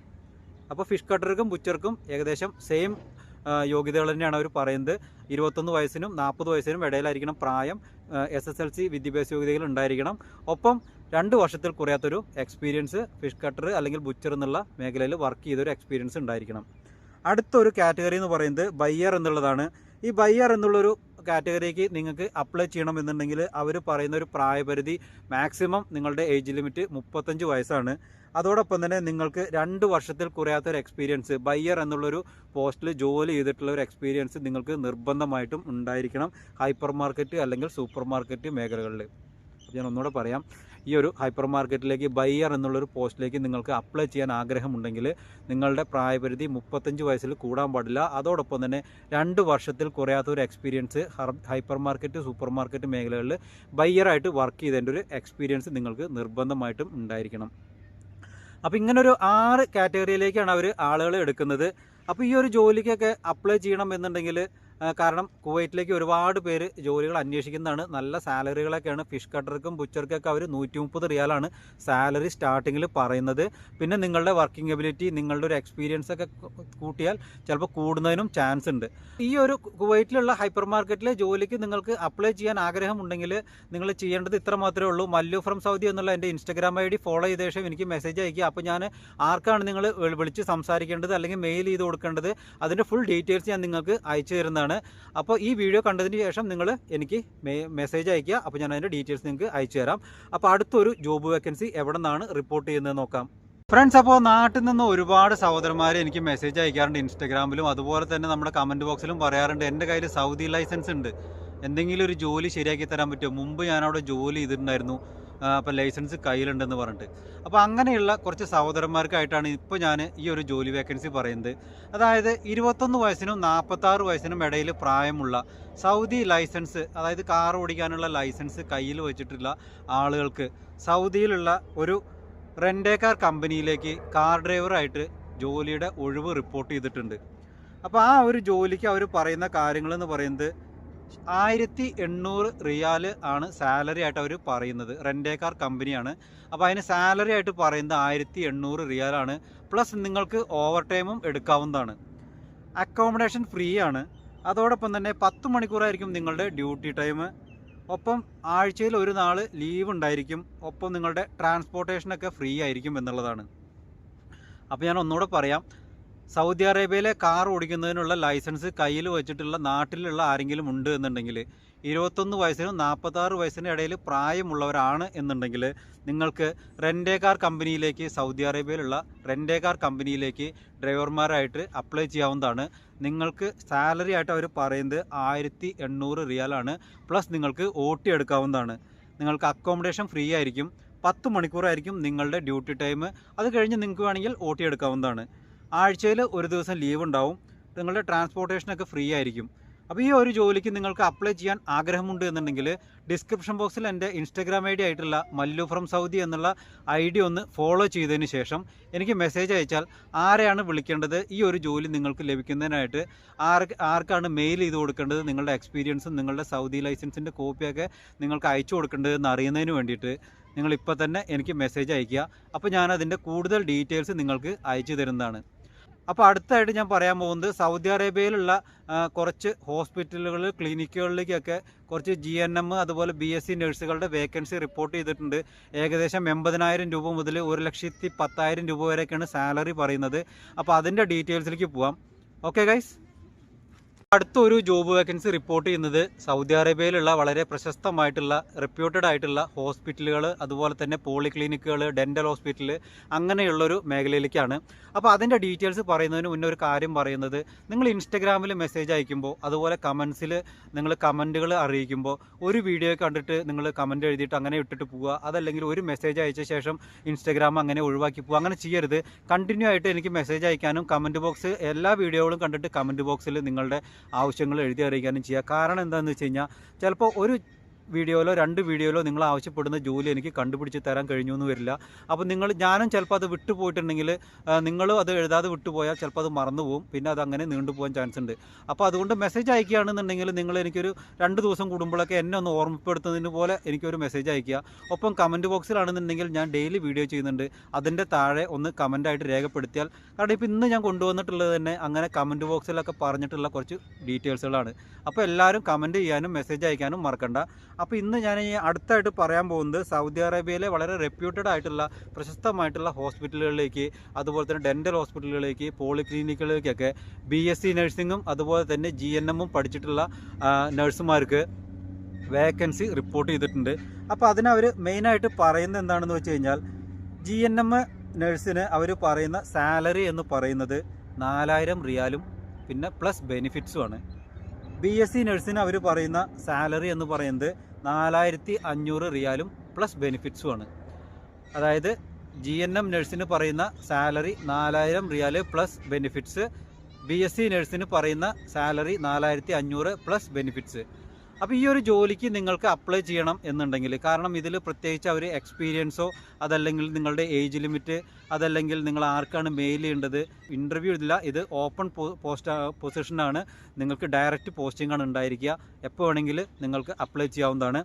അപ്പോൾ ഫിഷ് കട്ടർക്കും ബുച്ചർക്കും ഏകദേശം സെയിം യോഗ്യതകൾ തന്നെയാണ് അവർ പറയുന്നത്. ഇരുപത്തൊന്ന് വയസ്സിനും നാൽപ്പത് വയസ്സിനും ഇടയിലായിരിക്കണം പ്രായം എസ് എസ് എൽ സി വിദ്യാഭ്യാസ യോഗ്യതയിൽ ഉണ്ടായിരിക്കണം. ഒപ്പം രണ്ട് വർഷത്തിൽ കുറയാത്തൊരു എക്സ്പീരിയൻസ് ഫിഷ് കട്ടർ അല്ലെങ്കിൽ ബുച്ചർ എന്നുള്ള മേഖലയിൽ വർക്ക് ചെയ്തൊരു എക്സ്പീരിയൻസ് ഉണ്ടായിരിക്കണം. അടുത്തൊരു കാറ്റഗറി എന്ന് പറയുന്നത് ബയ്യർ എന്നുള്ളതാണ്. ഈ ബയ്യർ എന്നുള്ളൊരു കാറ്റഗറിക്ക് നിങ്ങൾക്ക് അപ്ലൈ ചെയ്യണമെന്നുണ്ടെങ്കിൽ അവർ പറയുന്ന ഒരു പ്രായപരിധി മാക്സിമം നിങ്ങളുടെ ഏജ് ലിമിറ്റ് മുപ്പത്തഞ്ച് വയസ്സാണ്. അതോടൊപ്പം തന്നെ നിങ്ങൾക്ക് രണ്ട് വർഷത്തിൽ കുറയാത്ത ഒരു എക്സ്പീരിയൻസ് ബയ്യർ എന്നുള്ളൊരു പോസ്റ്റിൽ ജോലി ചെയ്തിട്ടുള്ള ഒരു എക്സ്പീരിയൻസ് നിങ്ങൾക്ക് നിർബന്ധമായിട്ടും ഉണ്ടായിരിക്കണം. ഹൈപ്പർ മാർക്കറ്റ് അല്ലെങ്കിൽ സൂപ്പർ മാർക്കറ്റ് മേഖലകളിൽ ഞാൻ ഒന്നുകൂടെ പറയാം. ഈ ഒരു ഹൈപ്പർ മാർക്കറ്റിലേക്ക് ബയ്യർ എന്നുള്ളൊരു പോസ്റ്റിലേക്ക് നിങ്ങൾക്ക് അപ്ലൈ ചെയ്യാൻ ആഗ്രഹമുണ്ടെങ്കിൽ നിങ്ങളുടെ പ്രായപരിധി മുപ്പത്തഞ്ച് വയസ്സിൽ കൂടാൻ പാടില്ല. അതോടൊപ്പം തന്നെ രണ്ട് വർഷത്തിൽ കുറയാത്ത ഒരു experience hypermarket supermarket മേഖലകളിൽ ബയ്യറായിട്ട് വർക്ക് ചെയ്തതിന്റെ ഒരു എക്സ്പീരിയൻസ് നിങ്ങൾക്ക് നിർബന്ധമായിട്ടും ഉണ്ടായിരിക്കണം. അപ്പോൾ ഇങ്ങനൊരു ആറ് കാറ്റഗറിയിലേക്കാണ് അവർ ആളുകളെ എടുക്കുന്നത്. അപ്പോൾ ഈ ഒരു ജോലിക്കൊക്കെ അപ്ലൈ ചെയ്യണം എന്നുണ്ടെങ്കിൽ കാരണം കുവൈറ്റിലേക്ക് ഒരുപാട് പേര് ജോലികൾ അന്വേഷിക്കുന്നതാണ്. നല്ല സാലറികളൊക്കെയാണ്. ഫിഷ് കട്ടർക്കും ബുച്ചർക്കൊക്കെ അവർ നൂറ്റി മുപ്പത് റിയാലാണ് സാലറി സ്റ്റാർട്ടിങ്ങിൽ പറയുന്നത്. പിന്നെ നിങ്ങളുടെ വർക്കിംഗ് എബിലിറ്റി നിങ്ങളുടെ ഒരു എക്സ്പീരിയൻസ് ഒക്കെ കൂട്ടിയാൽ ചിലപ്പോൾ കൂടുന്നതിനും ചാൻസ് ഉണ്ട്. ഈ ഒരു കുവൈറ്റിലുള്ള ഹൈപ്പർ മാർക്കറ്റിലെ ജോലിക്ക് നിങ്ങൾക്ക് അപ്ലൈ ചെയ്യാൻ ആഗ്രഹമുണ്ടെങ്കിൽ നിങ്ങൾ ചെയ്യേണ്ടത് ഇത്ര മാത്രമേ ഉള്ളൂ. മല്ലു ഫ്രം സൗദി എന്നുള്ള എന്റെ ഇൻസ്റ്റാഗ്രാം ഐ ഡി ഫോളോ ചെയ്ത ശേഷം എനിക്ക് മെസ്സേജ് അയക്കുക. അപ്പോൾ ഞാൻ ആർക്കാണ് നിങ്ങൾ വിളിച്ച് സംസാരിക്കേണ്ടത് അല്ലെങ്കിൽ മെയിൽ ചെയ്ത് കൊടുക്കേണ്ടത് അതിന്റെ ഫുൾ ഡീറ്റെയിൽസ് ഞാൻ നിങ്ങൾക്ക് അയച്ചു തരുന്നതാണ്. അപ്പോൾ ഈ വീഡിയോ കണ്ടതിന് ശേഷം നിങ്ങൾ എനിക്ക് മെസ്സേജ് അയയ്ക്കുക. അപ്പോൾ ഞാൻ അതിന്റെ ഡീറ്റെയിൽസ് നിങ്ങൾക്ക് അയച്ചു തരാം. അപ്പോൾ അടുത്തൊരു ജോബ് വേക്കൻസി എവിടെ നിന്നാണ് റിപ്പോർട്ട് ചെയ്യുന്നത് നോക്കാം. ഫ്രണ്ട്സ് അപ്പോൾ നാട്ടിൽ നിന്ന് ഒരുപാട് സഹോദരന്മാർ എനിക്ക് മെസ്സേജ് അയക്കാറുണ്ട് ഇൻസ്റ്റാഗ്രാമിലും അതുപോലെ തന്നെ നമ്മുടെ കമന്റ് ബോക്സിലും പറയാറുണ്ട് എന്റെ കയ്യിൽ സൗദി ലൈസൻസ് ഉണ്ട്. എന്തെങ്കിലും ഒരു ജോലി ശരിയാക്കി തരാൻ പറ്റുമോ? മുമ്പ് ഞാനവിടെ ജോലി ചെയ്തിട്ടുണ്ടായിരുന്നു. അപ്പോൾ ലൈസൻസ് കയ്യിലുണ്ടെന്ന് പറഞ്ഞിട്ട്. അപ്പോൾ അങ്ങനെയുള്ള കുറച്ച് സഹോദരന്മാർക്കായിട്ടാണ് ഇപ്പോൾ ഞാൻ ഈ ഒരു ജോലി വേക്കൻസി പറയുന്നത്. അതായത് ഇരുപത്തൊന്ന് വയസ്സിനും നാൽപ്പത്താറ് വയസ്സിനും ഇടയിൽ പ്രായമുള്ള സൗദി ലൈസൻസ് അതായത് കാർ ഓടിക്കാനുള്ള ലൈസൻസ് കയ്യിൽ വെച്ചിട്ടുള്ള ആളുകൾക്ക് സൗദിയിലുള്ള ഒരു റെന്റേക്കാർ കമ്പനിയിലേക്ക് കാർ ഡ്രൈവറായിട്ട് ജോലിയുടെ ഒഴിവ് റിപ്പോർട്ട് ചെയ്തിട്ടുണ്ട്. അപ്പോൾ ആ ഒരു ജോലിക്ക് അവർ പറയുന്ന കാര്യങ്ങളെന്ന് പറയുന്നത് ആയിരത്തി എണ്ണൂറ് റിയാൽ ആണ് സാലറി ആയിട്ട് അവർ പറയുന്നത്. റെന്റേക്കാർ കമ്പനിയാണ്. അപ്പോൾ അതിന് സാലറി ആയിട്ട് പറയുന്നത് ആയിരത്തി എണ്ണൂറ് റിയാലാണ്. പ്ലസ് നിങ്ങൾക്ക് ഓവർ ടൈമും എടുക്കാവുന്നതാണ്. അക്കോമഡേഷൻ ഫ്രീ ആണ് അതോടൊപ്പം തന്നെ പത്ത് മണിക്കൂറായിരിക്കും നിങ്ങളുടെ ഡ്യൂട്ടി ടൈം ഒപ്പം ആഴ്ചയിൽ ഒരു നാൾ ലീവ് ഉണ്ടായിരിക്കും. ഒപ്പം നിങ്ങളുടെ ട്രാൻസ്പോർട്ടേഷനൊക്കെ ഫ്രീ ആയിരിക്കും എന്നുള്ളതാണ്. അപ്പോൾ ഞാൻ ഒന്നുകൂടെ പറയാം. സൗദി അറേബ്യയിലെ കാർ ഓടിക്കുന്നതിനുള്ള ലൈസൻസ് കയ്യിൽ വെച്ചിട്ടുള്ള നാട്ടിലുള്ള ആരെങ്കിലും ഉണ്ട് എന്നുണ്ടെങ്കിൽ ഇരുപത്തൊന്ന് വയസ്സിനും നാൽപ്പത്താറ് വയസ്സിന് ഇടയിൽ പ്രായമുള്ളവരാണ് എന്നുണ്ടെങ്കിൽ നിങ്ങൾക്ക് റെന്റേ കാർ കമ്പനിയിലേക്ക് സൗദി അറേബ്യയിലുള്ള റെന്റേ കാർ കമ്പനിയിലേക്ക് ഡ്രൈവർമാരായിട്ട് അപ്ലൈ ചെയ്യാവുന്നതാണ്. നിങ്ങൾക്ക് സാലറി ആയിട്ട് അവർ പറയുന്നത് ആയിരത്തി എണ്ണൂറ് റിയാലാണ് പ്ലസ് നിങ്ങൾക്ക് ഓട്ടി എടുക്കാവുന്നതാണ്. നിങ്ങൾക്ക് അക്കോമഡേഷൻ ഫ്രീ ആയിരിക്കും. പത്ത് മണിക്കൂറായിരിക്കും നിങ്ങളുടെ ഡ്യൂട്ടി ടൈം. അത് കഴിഞ്ഞ് നിങ്ങൾക്ക് വേണമെങ്കിൽ ഓട്ടി എടുക്കാവുന്നതാണ്. ആഴ്ചയിൽ ഒരു ദിവസം ലീവ് ഉണ്ടാവും. നിങ്ങളുടെ ട്രാൻസ്പോർട്ടേഷനൊക്കെ ഫ്രീ ആയിരിക്കും. അപ്പോൾ ഈ ഒരു ജോലിക്ക് നിങ്ങൾക്ക് അപ്ലൈ ചെയ്യാൻ ആഗ്രഹമുണ്ട് എന്നുണ്ടെങ്കിൽ ഡിസ്ക്രിപ്ഷൻ ബോക്സിൽ എന്റെ ഇൻസ്റ്റാഗ്രാം ഐ ഡി ആയിട്ടുള്ള മല്ലു ഫ്രം സൗദി എന്നുള്ള ഐ ഡി ഒന്ന് ഫോളോ ചെയ്തതിന് ശേഷം എനിക്ക് മെസ്സേജ് അയച്ചാൽ ആരെയാണ് വിളിക്കേണ്ടത്? ഈ ഒരു ജോലി നിങ്ങൾക്ക് ലഭിക്കുന്നതിനായിട്ട് ആർക്ക് ആർക്കാണ് മെയിൽ ചെയ്ത് കൊടുക്കേണ്ടത്? നിങ്ങളുടെ എക്സ്പീരിയൻസും നിങ്ങളുടെ സൗദി ലൈസൻസിന്റെ കോപ്പിയൊക്കെ നിങ്ങൾക്ക് അയച്ചു കൊടുക്കേണ്ടതെന്ന് അറിയുന്നതിന് വേണ്ടിയിട്ട് നിങ്ങളിപ്പോൾ തന്നെ എനിക്ക് മെസ്സേജ് അയയ്ക്കുക. അപ്പോൾ ഞാൻ അതിന്റെ കൂടുതൽ ഡീറ്റെയിൽസ് നിങ്ങൾക്ക് അയച്ചു തരുന്നതാണ്. അപ്പോൾ അടുത്തായിട്ട് ഞാൻ പറയാൻ പോകുന്നത് സൗദി അറേബ്യയിലുള്ള കുറച്ച് ഹോസ്പിറ്റലുകൾ ക്ലിനിക്കുകളിലേക്കൊക്കെ കുറച്ച് ജി എൻ എം അതുപോലെ ബി എസ് സി നഴ്സുകളുടെ വേക്കൻസി റിപ്പോർട്ട് ചെയ്തിട്ടുണ്ട്. ഏകദേശം എൺപതിനായിരം രൂപ മുതൽ ഒരു ലക്ഷത്തി പത്തായിരം രൂപ വരെയൊക്കെയാണ് സാലറി പറയുന്നത്. അപ്പോൾ അതിന്റെ ഡീറ്റെയിൽസിലേക്ക് പോവാം. ഓക്കെ ഗൈസ് അടുത്തൊരു ജോബ് വേക്കൻസി റിപ്പോർട്ട് ചെയ്യുന്നത് സൗദി അറേബ്യയിലുള്ള വളരെ പ്രശസ്തമായിട്ടുള്ള റെപ്യൂട്ടഡ് ആയിട്ടുള്ള ഹോസ്പിറ്റലുകൾ അതുപോലെ തന്നെ പോളിക്ലിനിക്കുകൾ ഡെന്റൽ ഹോസ്പിറ്റൽ അങ്ങനെയുള്ളൊരു മേഖലയിലേക്കാണ്. അപ്പോൾ അതിന്റെ ഡീറ്റെയിൽസ് പറയുന്നതിന് മുന്നേ ഒരു കാര്യം പറയുന്നത് നിങ്ങൾ ഇൻസ്റ്റഗ്രാമിൽ മെസ്സേജ് അയക്കുമ്പോൾ അതുപോലെ കമൻസിൽ നിങ്ങൾ കമന്റുകൾ അറിയിക്കുമ്പോൾ ഒരു വീഡിയോ കണ്ടിട്ട് നിങ്ങൾ കമന്റ് എഴുതിയിട്ട് അങ്ങനെ ഇട്ടിട്ട് പോവുക അതല്ലെങ്കിൽ ഒരു മെസ്സേജ് അയച്ച ശേഷം ഇൻസ്റ്റഗ്രാം അങ്ങനെ ഒഴിവാക്കി പോവുക അങ്ങനെ ചെയ്യരുത്. കണ്ടിന്യൂ ആയിട്ട് എനിക്ക് മെസ്സേജ് അയക്കാനും കമന്റ് ബോക്സ് എല്ലാ വീഡിയോകളും കണ്ടിട്ട് കമന്റ് ബോക്സിൽ നിങ്ങളുടെ ആവശ്യങ്ങൾ എഴുതി അറിയിക്കാനും ചെയ്യുക കാരണം എന്താണെന്ന് വെച്ച് കഴിഞ്ഞാൽ ചിലപ്പോൾ ഒരു വീഡിയോയിലോ രണ്ട് വീഡിയോയിലോ നിങ്ങൾ ആവശ്യപ്പെടുന്ന ജോലി എനിക്ക് കണ്ടുപിടിച്ച് തരാൻ കഴിഞ്ഞു എന്ന് വരില്ല. അപ്പോൾ നിങ്ങൾ ഞാനും ചിലപ്പോൾ അത് വിട്ടുപോയിട്ടുണ്ടെങ്കിൽ നിങ്ങളും അത് എഴുതാതെ വിട്ടുപോയാൽ ചിലപ്പോൾ അത് മറന്നു പോകും പിന്നെ അത് അങ്ങനെ നീണ്ടുപോകാൻ ചാൻസ് ഉണ്ട്. അപ്പോൾ അതുകൊണ്ട് മെസ്സേജ് അയക്കുകയാണെന്നുണ്ടെങ്കിൽ നിങ്ങൾ എനിക്കൊരു രണ്ട് ദിവസം കൂടുമ്പോഴൊക്കെ എന്നെ ഒന്ന് ഓർമ്മപ്പെടുത്തുന്നതിന് പോലെ എനിക്കൊരു മെസ്സേജ് അയക്കുക. ഒപ്പം കമന്റ് ബോക്സിലാണെന്നുണ്ടെങ്കിൽ ഞാൻ ഡെയിലി വീഡിയോ ചെയ്യുന്നുണ്ട്. അതിന്റെ താഴെ ഒന്ന് കമന്റായിട്ട് രേഖപ്പെടുത്തിയാൽ കാരണം ഇപ്പോൾ ഇന്ന് ഞാൻ കൊണ്ടുവന്നിട്ടുള്ളത് തന്നെ അങ്ങനെ കമന്റ് ബോക്സിലൊക്കെ പറഞ്ഞിട്ടുള്ള കുറച്ച് ഡീറ്റെയിൽസുകളാണ് അപ്പോൾ എല്ലാവരും കമന്റ് ചെയ്യാനും മെസ്സേജ് അയക്കാനും മറക്കണ്ട. അപ്പോൾ ഇന്ന് ഞാൻ അടുത്തായിട്ട് പറയാൻ പോകുന്നത് സൗദി അറേബ്യയിലെ വളരെ റെപ്യൂട്ടഡ് ആയിട്ടുള്ള പ്രശസ്തമായിട്ടുള്ള ഹോസ്പിറ്റലുകളിലേക്ക് അതുപോലെ തന്നെ ഡെന്റൽ ഹോസ്പിറ്റലുകളിലേക്ക് പോളിക്ലിനിക്കുകളിലേക്കൊക്കെ ബി എസ് സി നഴ്സിംഗും അതുപോലെ തന്നെ ജി എൻ എമ്മും പഠിച്ചിട്ടുള്ള നഴ്സുമാർക്ക് വേക്കൻസി റിപ്പോർട്ട് ചെയ്തിട്ടുണ്ട്. അപ്പോൾ അതിനവർ മെയിനായിട്ട് പറയുന്നത് എന്താണെന്ന് വെച്ച് കഴിഞ്ഞാൽ ജി എൻ എം നഴ്സിന് അവർ പറയുന്ന സാലറി എന്ന് പറയുന്നത് നാലായിരം റിയാലും പിന്നെ പ്ലസ് ബെനിഫിറ്റ്സുമാണ് ബി എസ് സി നഴ്സിന് അവർ പറയുന്ന സാലറി എന്ന് പറയുന്നത് നാലായിരത്തി അഞ്ഞൂറ് റിയാലും പ്ലസ് ബെനിഫിറ്റ്സുമാണ്. അതായത് ജി എൻ എം നഴ്സിന് പറയുന്ന സാലറി നാലായിരം riyal plus benefits B S C നഴ്സിന് പറയുന്ന സാലറി നാലായിരത്തി അഞ്ഞൂറ് പ്ലസ് ബെനിഫിറ്റ്സ്. അപ്പോൾ ഈ ഒരു ജോലിക്ക് നിങ്ങൾക്ക് അപ്ലൈ ചെയ്യണം എന്നുണ്ടെങ്കിൽ കാരണം ഇതിൽ പ്രത്യേകിച്ച് അവർ എക്സ്പീരിയൻസോ അതല്ലെങ്കിൽ നിങ്ങളുടെ ഏജ് ലിമിറ്റ് അതല്ലെങ്കിൽ നിങ്ങൾ ആർക്കാണ് മെയിൽ ചെയ്യേണ്ടത്? ഇന്റർവ്യൂ ഇല്ല. ഇത് ഓപ്പൺ പോസ്റ്റ് പൊസിഷനാണ് നിങ്ങൾക്ക് ഡയറക്റ്റ് പോസ്റ്റിംഗ് ആണ് ഉണ്ടായിരിക്കുക. എപ്പോൾ വേണമെങ്കിൽ നിങ്ങൾക്ക് അപ്ലൈ ചെയ്യാവുന്നതാണ്.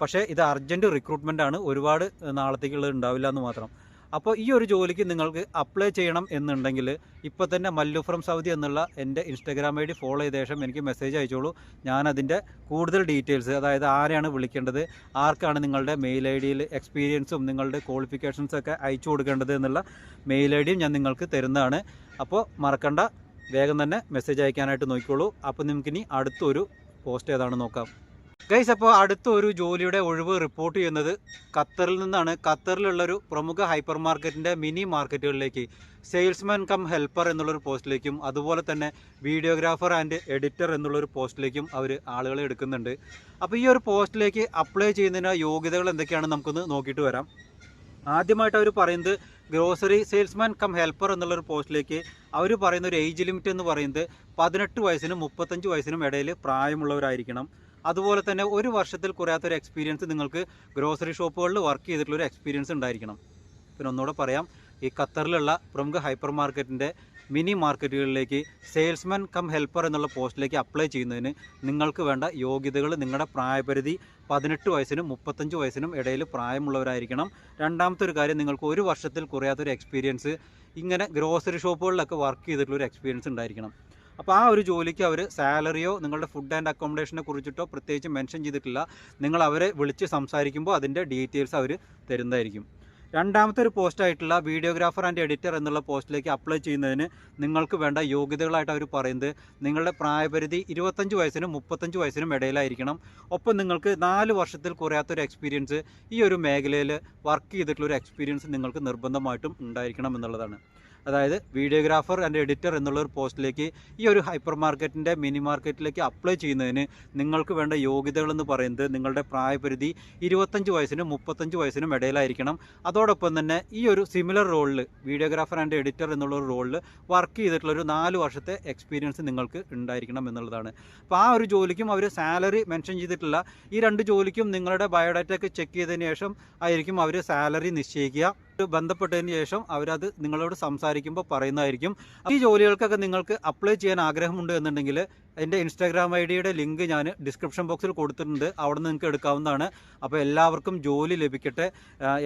പക്ഷേ ഇത് അർജന്റ് റിക്രൂട്ട്മെന്റ് ആണ്. ഒരുപാട് നാളത്തേക്കുള്ളത് ഉണ്ടാവില്ല എന്ന് മാത്രം. അപ്പോൾ ഈ ഒരു ജോലിക്ക് നിങ്ങൾക്ക് അപ്ലൈ ചെയ്യണം എന്നുണ്ടെങ്കിൽ ഇപ്പോൾ തന്നെ മല്ലു ഫ്രം സൗദി എന്നുള്ള എന്റെ ഇൻസ്റ്റാഗ്രാം ഐ ഡി ഫോളോ ചെയ്ത ശേഷം എനിക്ക് മെസ്സേജ് അയച്ചോളൂ. ഞാനതിന്റെ കൂടുതൽ ഡീറ്റെയിൽസ് അതായത് ആരെയാണ് വിളിക്കേണ്ടത് ആർക്കാണ് നിങ്ങളുടെ മെയിൽ ഐ ഡിയിൽ എക്സ്പീരിയൻസും നിങ്ങളുടെ ക്വാളിഫിക്കേഷൻസൊക്കെ അയച്ചു കൊടുക്കേണ്ടത് എന്നുള്ള മെയിൽ ഐ ഡിയും ഞാൻ നിങ്ങൾക്ക് തരുന്നതാണ്. അപ്പോൾ മറക്കണ്ട വേഗം തന്നെ മെസ്സേജ് അയക്കാനായിട്ട് നോക്കിക്കോളൂ. അപ്പോൾ നമുക്കിനി അടുത്തൊരു പോസ്റ്റ് ഏതാണ് നോക്കാം. ഗൈസ് അപ്പോൾ അടുത്ത ഒരു ജോലിയുടെ ഒഴിവ് റിപ്പോർട്ട് ചെയ്യുന്നത് ഖത്തറിൽ നിന്നാണ്. ഖത്തറിലുള്ളൊരു പ്രമുഖ ഹൈപ്പർ മാർക്കറ്റിന്റെ മിനി മാർക്കറ്റുകളിലേക്ക് സെയിൽസ്മാൻ കം ഹെൽപ്പർ എന്നുള്ളൊരു പോസ്റ്റിലേക്കും അതുപോലെ തന്നെ വീഡിയോഗ്രാഫർ ആൻഡ് എഡിറ്റർ എന്നുള്ളൊരു പോസ്റ്റിലേക്കും അവർ ആളുകളെ എടുക്കുന്നുണ്ട്. അപ്പോൾ ഈ ഒരു പോസ്റ്റിലേക്ക് അപ്ലൈ ചെയ്യുന്നതിന് യോഗ്യതകൾ എന്തൊക്കെയാണെന്ന് നമുക്കൊന്ന് നോക്കിയിട്ട് വരാം. ആദ്യമായിട്ട് അവർ പറയുന്നത് ഗ്രോസറി സെയിൽസ്മാൻ കം ഹെൽപ്പർ എന്നുള്ളൊരു പോസ്റ്റിലേക്ക് അവർ പറയുന്ന ഒരു ഏജ് ലിമിറ്റ് എന്ന് പറയുന്നത് പതിനെട്ട് വയസ്സിനും മുപ്പത്തഞ്ച് വയസ്സിനും ഇടയിൽ പ്രായമുള്ളവരായിരിക്കണം. അതുപോലെ തന്നെ ഒരു വർഷത്തിൽ കുറയാത്തൊരു എക്സ്പീരിയൻസ് നിങ്ങൾക്ക് ഗ്രോസറി ഷോപ്പുകളിൽ വർക്ക് ചെയ്തിട്ടുള്ള ഒരു എക്സ്പീരിയൻസ് ഉണ്ടായിരിക്കണം. പിന്നെ ഒന്നുകൂടെ പറയാം ഈ ഖത്തറിലുള്ള പ്രമുഖ ഹൈപ്പർ മാർക്കറ്റിന്റെ മിനി മാർക്കറ്റുകളിലേക്ക് സെയിൽസ്മാൻ കം ഹെൽപ്പർ എന്നുള്ള പോസ്റ്റിലേക്ക് അപ്ലൈ ചെയ്യുന്നതിന് നിങ്ങൾക്ക് വേണ്ട യോഗ്യതകൾ നിങ്ങളുടെ പ്രായപരിധി പതിനെട്ട് വയസ്സിനും മുപ്പത്തഞ്ച് വയസ്സിനും ഇടയിൽ പ്രായമുള്ളവരായിരിക്കണം. രണ്ടാമത്തെ ഒരു കാര്യം നിങ്ങൾക്ക് ഒരു വർഷത്തിൽ കുറയാത്തൊരു എക്സ്പീരിയൻസ് ഇങ്ങനെ ഗ്രോസറി ഷോപ്പുകളിലൊക്കെ വർക്ക് ചെയ്തിട്ടുള്ള ഒരു എക്സ്പീരിയൻസ് ഉണ്ടായിരിക്കണം. അപ്പോൾ ആ ഒരു ജോലിക്ക് അവർ സാലറിയോ നിങ്ങളുടെ ഫുഡ് ആൻഡ് അക്കോമഡേഷനെ കുറിച്ചിട്ടോ പ്രത്യേകിച്ച് മെൻഷൻ ചെയ്തിട്ടില്ല. നിങ്ങൾ അവരെ വിളിച്ച് സംസാരിക്കുമ്പോൾ അതിന്റെ ഡീറ്റെയിൽസ് അവർ തരുന്നതായിരിക്കും. രണ്ടാമത്തെ ഒരു പോസ്റ്റായിട്ടുള്ള വീഡിയോഗ്രാഫർ ആൻഡ് എഡിറ്റർ എന്നുള്ള പോസ്റ്റിലേക്ക് അപ്ലൈ ചെയ്യുന്നതിന് നിങ്ങൾക്ക് വേണ്ട യോഗ്യതകളായിട്ട് അവർ പറയുന്നത് നിങ്ങളുടെ പ്രായപരിധി ഇരുപത്തഞ്ച് വയസ്സിനും മുപ്പത്തഞ്ച് വയസ്സിനും ഇടയിലായിരിക്കണം. ഒപ്പം നിങ്ങൾക്ക് നാല് വർഷത്തിൽ കുറയാത്തൊരു എക്സ്പീരിയൻസ് ഈ ഒരു മേഖലയിൽ വർക്ക് ചെയ്തിട്ടുള്ള ഒരു എക്സ്പീരിയൻസ് നിങ്ങൾക്ക് നിർബന്ധമായിട്ടും ഉണ്ടായിരിക്കണം എന്നുള്ളതാണ്. അതായത് വീഡിയോഗ്രാഫർ ആൻഡ് എഡിറ്റർ എന്നുള്ള ഒരു പോസ്റ്റിലേക്ക് ഈ ഒരു ഹൈപ്പർ മാർക്കറ്റിന്റെ മിനി മാർക്കറ്റിലേക്ക് അപ്ലൈ ചെയ്യുന്നതിന് നിങ്ങൾക്ക് വേണ്ട യോഗ്യതകൾ എന്ന് പറയുന്നത് നിങ്ങളുടെ പ്രായപരിധി ഇരുപത്തഞ്ച് വയസ്സിനും മുപ്പത്തഞ്ച് വയസ്സിനും ഇടയിലായിരിക്കണം. അതോടൊപ്പം തന്നെ ഈ ഒരു സിമിലർ റോളിൽ വീഡിയോഗ്രാഫർ ആൻഡ് എഡിറ്റർ എന്നുള്ള ഒരു റോളിൽ വർക്ക് ചെയ്തിട്ടുള്ള ഒരു നാല് വർഷത്തെ എക്സ്പീരിയൻസ് നിങ്ങൾക്ക് ഉണ്ടായിരിക്കണം എന്നുള്ളതാണ്. അപ്പോൾ ആ ഒരു ജോലിക്കും അവർ സാലറി മെൻഷൻ ചെയ്തിട്ടില്ല. ഈ രണ്ട് ജോലിക്കും നിങ്ങളുടെ ബയോഡാറ്റ ഒക്കെ ചെക്ക് ചെയ്തതിന് ശേഷം ആയിരിക്കും അവർ സാലറി നിശ്ചയിക്കുക. ബന്ധപ്പെട്ടതിന് ശേഷം അവരത് നിങ്ങളോട് സംസാരിക്കുമ്പോൾ പറയുന്നതായിരിക്കും. ഈ ജോലികൾക്കൊക്കെ നിങ്ങൾക്ക് അപ്ലൈ ചെയ്യാൻ ആഗ്രഹമുണ്ട് എന്നുണ്ടെങ്കിൽ എന്റെ ഇൻസ്റ്റാഗ്രാം ഐ ഡിയുടെ ലിങ്ക് ഞാൻ ഡിസ്ക്രിപ്ഷൻ ബോക്സിൽ കൊടുത്തിട്ടുണ്ട്. അവിടെ നിന്ന് നിങ്ങൾക്ക് എടുക്കാവുന്നതാണ്. അപ്പോൾ എല്ലാവർക്കും ജോലി ലഭിക്കട്ടെ.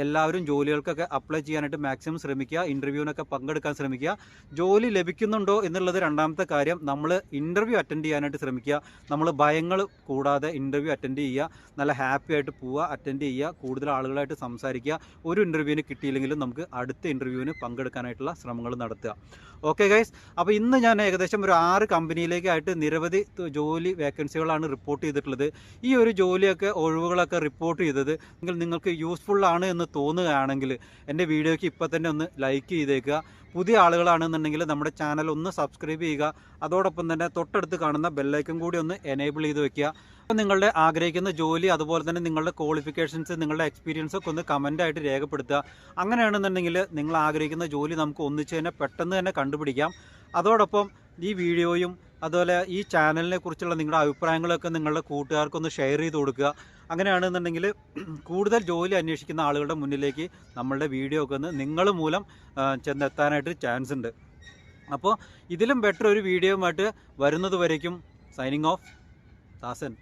എല്ലാവരും ജോലികൾക്കൊക്കെ അപ്ലൈ ചെയ്യാനായിട്ട് മാക്സിമം ശ്രമിക്കുക. ഇന്റർവ്യൂവിനൊക്കെ പങ്കെടുക്കാൻ ശ്രമിക്കുക. ജോലി ലഭിക്കുന്നുണ്ടോ എന്നുള്ളത് രണ്ടാമത്തെ കാര്യം. നമ്മൾ ഇന്റർവ്യൂ അറ്റൻഡ് ചെയ്യാനായിട്ട് ശ്രമിക്കുക. നമ്മൾ ഭയങ്ങൾ കൂടാതെ ഇന്റർവ്യൂ അറ്റൻഡ് ചെയ്യുക. നല്ല ഹാപ്പി ആയിട്ട് പോവുക അറ്റൻഡ് ചെയ്യുക കൂടുതൽ ആളുകളായിട്ട് സംസാരിക്കുക. ഒരു ഇന്റർവ്യൂവിന് കിട്ടിയില്ലെങ്കിലും നമുക്ക് അടുത്ത ഇന്റർവ്യൂവിന് പങ്കെടുക്കാനായിട്ടുള്ള ശ്രമങ്ങൾ നടത്തുക. ഓക്കെ ഗൈസ് അപ്പോൾ ഇന്ന് ഞാൻ ഏകദേശം ഒരു ആറ് കമ്പനിയിലേക്കായിട്ട് നിരവധി ത- ജോലി വേക്കൻസികളാണ് റിപ്പോർട്ട് ചെയ്തിട്ടുള്ളത്. ഈ ഒരു ജോലിയൊക്കെ ഒഴിവുകളൊക്കെ റിപ്പോർട്ട് ചെയ്തത് എങ്കിൽ നിങ്ങൾക്ക് യൂസ്ഫുൾ ആണ് എന്ന് തോന്നുകയാണെങ്കിൽ എന്റെ വീഡിയോയ്ക്ക് ഇപ്പോൾ തന്നെ ഒന്ന് ലൈക്ക് ചെയ്തേക്കുക. പുതിയ ആളുകളാണെന്നുണ്ടെങ്കിൽ നമ്മുടെ ചാനൽ ഒന്ന് സബ്സ്ക്രൈബ് ചെയ്യുക. അതോടൊപ്പം തന്നെ തൊട്ടടുത്ത് കാണുന്ന ബെല്ലൈക്കും കൂടി ഒന്ന് എനേബിൾ ചെയ്ത് വെക്കുക. അപ്പോൾ നിങ്ങളുടെ ആഗ്രഹിക്കുന്ന ജോലി അതുപോലെ തന്നെ നിങ്ങളുടെ ക്വാളിഫിക്കേഷൻസ് നിങ്ങളുടെ എക്സ്പീരിയൻസ് ഒക്കെ ഒന്ന് കമന്റായിട്ട് രേഖപ്പെടുത്തുക. അങ്ങനെയാണെന്നുണ്ടെങ്കിൽ നിങ്ങൾ ആഗ്രഹിക്കുന്ന ജോലി നമുക്ക് ഒന്നിച്ച് തന്നെ പെട്ടെന്ന് തന്നെ കണ്ടുപിടിക്കാം. അതോടൊപ്പം ഈ വീഡിയോയും അതുപോലെ ഈ ചാനലിനെ കുറിച്ചുള്ള നിങ്ങളുടെ അഭിപ്രായങ്ങളൊക്കെ നിങ്ങളുടെ കൂട്ടുകാർക്കൊന്ന് ഷെയർ ചെയ്ത് കൊടുക്കുക. അങ്ങനെയാണെന്നുണ്ടെങ്കിൽ കൂടുതൽ ജോലി അന്വേഷിക്കുന്ന ആളുകളുടെ മുന്നിലേക്ക് നമ്മളുടെ വീഡിയോ ഒക്കെ ഒന്ന് നിങ്ങൾ മൂലം ചെന്നെത്താനായിട്ട് ചാൻസ് ഉണ്ട്. അപ്പോൾ ഇതിലും ബെറ്റർ ഒരു വീഡിയോയുമായിട്ട് വരുന്നത് വരയ്ക്കും. Signing off Dasan.